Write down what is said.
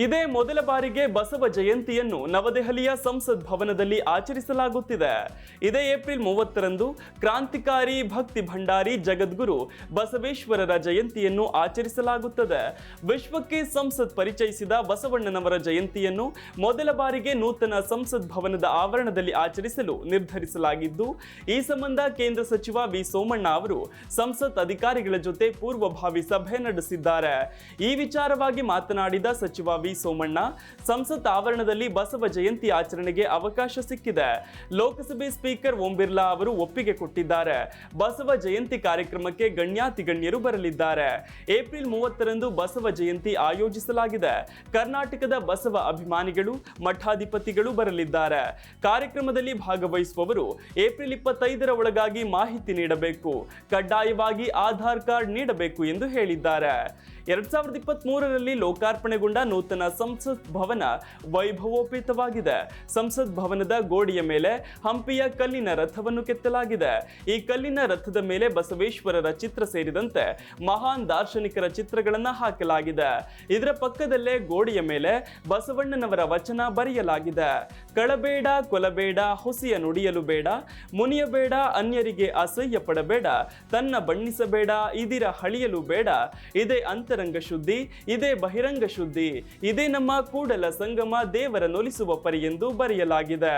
ಇದೇ ಮೊದಲ ಬಾರಿಗೆ ಬಸವ ಜಯಂತಿಯನ್ನು ನವದೆಹಲಿಯ ಸಂಸತ್ ಭವನದಲ್ಲಿ ಆಚರಿಸಲಾಗುತ್ತಿದೆ. ಇದೇ ಏಪ್ರಿಲ್ ಮೂವತ್ತರಂದು ಕ್ರಾಂತಿಕಾರಿ ಭಕ್ತಿ ಭಂಡಾರಿ ಜಗದ್ಗುರು ಬಸವೇಶ್ವರರ ಜಯಂತಿಯನ್ನು ಆಚರಿಸಲಾಗುತ್ತದೆ. ವಿಶ್ವಕ್ಕೆ ಸಂಸತ್ ಪರಿಚಯಿಸಿದ ಬಸವಣ್ಣನವರ ಜಯಂತಿಯನ್ನು ಮೊದಲ ಬಾರಿಗೆ ನೂತನ ಸಂಸತ್ ಭವನದ ಆವರಣದಲ್ಲಿ ಆಚರಿಸಲು ನಿರ್ಧರಿಸಲಾಗಿದ್ದು, ಈ ಸಂಬಂಧ ಕೇಂದ್ರ ಸಚಿವ ವಿ ಸೋಮಣ್ಣ ಅವರು ಸಂಸತ್ ಅಧಿಕಾರಿಗಳ ಜೊತೆ ಪೂರ್ವಭಾವಿ ಸಭೆ ನಡೆಸಿದ್ದಾರೆ. ಈ ವಿಚಾರವಾಗಿ ಮಾತನಾಡಿದ ಸಚಿವ ವಿ ಸೋಮಣ್ಣ, ಸಂಸತ್ ಆವರಣದಲ್ಲಿ ಬಸವ ಜಯಂತಿ ಆಚರಣೆಗೆ ಅವಕಾಶ ಸಿಕ್ಕಿದೆ. ಲೋಕಸಭೆ ಸ್ಪೀಕರ್ ಓಂ ಬಿರ್ಲಾ ಅವರು ಒಪ್ಪಿಗೆ ಕೊಟ್ಟಿದ್ದಾರೆ. ಬಸವ ಜಯಂತಿ ಕಾರ್ಯಕ್ರಮಕ್ಕೆ ಗಣ್ಯಾತಿ ಗಣ್ಯರು ಬರಲಿದ್ದಾರೆ. ಏಪ್ರಿಲ್ ಮೂವತ್ತರಂದು ಬಸವ ಜಯಂತಿ ಆಯೋಜಿಸಲಾಗಿದೆ. ಕರ್ನಾಟಕದ ಬಸವ ಅಭಿಮಾನಿಗಳು, ಮಠಾಧಿಪತಿಗಳು ಬರಲಿದ್ದಾರೆ. ಕಾರ್ಯಕ್ರಮದಲ್ಲಿ ಭಾಗವಹಿಸುವವರು ಏಪ್ರಿಲ್ ಇಪ್ಪತ್ತೈದರ ಒಳಗಾಗಿ ಮಾಹಿತಿ ನೀಡಬೇಕು. ಕಡ್ಡಾಯವಾಗಿ ಆಧಾರ್ ಕಾರ್ಡ್ ನೀಡಬೇಕು ಎಂದು ಹೇಳಿದ್ದಾರೆ. ಎರಡ್ ಸಾವಿರದ ಇಪ್ಪತ್ತ್ ಮೂರರಲ್ಲಿ ಲೋಕಾರ್ಪಣೆಗೊಂಡ ನೂತನ ಸಂಸತ್ ಭವನ ವೈಭವೋಪೇತವಾಗಿದೆ. ಸಂಸತ್ ಭವನದ ಗೋಡೆಯ ಮೇಲೆ ಹಂಪಿಯ ಕಲ್ಲಿನ ರಥವನ್ನು ಕೆತ್ತಲಾಗಿದೆ. ಈ ಕಲ್ಲಿನ ರಥದ ಮೇಲೆ ಬಸವೇಶ್ವರರ ಚಿತ್ರ ಸೇರಿದಂತೆ ಮಹಾನ್ ದಾರ್ಶನಿಕರ ಚಿತ್ರಗಳನ್ನು ಹಾಕಲಾಗಿದೆ. ಇದರ ಪಕ್ಕದಲ್ಲೇ ಗೋಡೆಯ ಮೇಲೆ ಬಸವಣ್ಣನವರ ವಚನ ಬರೆಯಲಾಗಿದೆ. ಕಳಬೇಡ, ಕೊಲಬೇಡ, ಹುಸಿಯ ನುಡಿಯಲು ಬೇಡ ಮುನಿಯಬೇಡ ಅನ್ಯರಿಗೆ ಅಸಹ್ಯ ಪಡಬೇಡ, ತನ್ನ ಬಣ್ಣಿಸಬೇಡ, ಇದಿರ ಹಳಿಯಲು ಬೇಡ, ಇದೇ ಅಂತರಂಗ ಶುದ್ಧಿ, ಇದೇ ಬಹಿರಂಗ ಶುದ್ಧಿ ಇದೇ ನಮ್ಮ ಕೂಡಲ ಸಂಗಮ ದೇವರ ನೊಲಿಸುವ ಪರಿ ಎಂದು ಬರೆಯಲಾಗಿದೆ.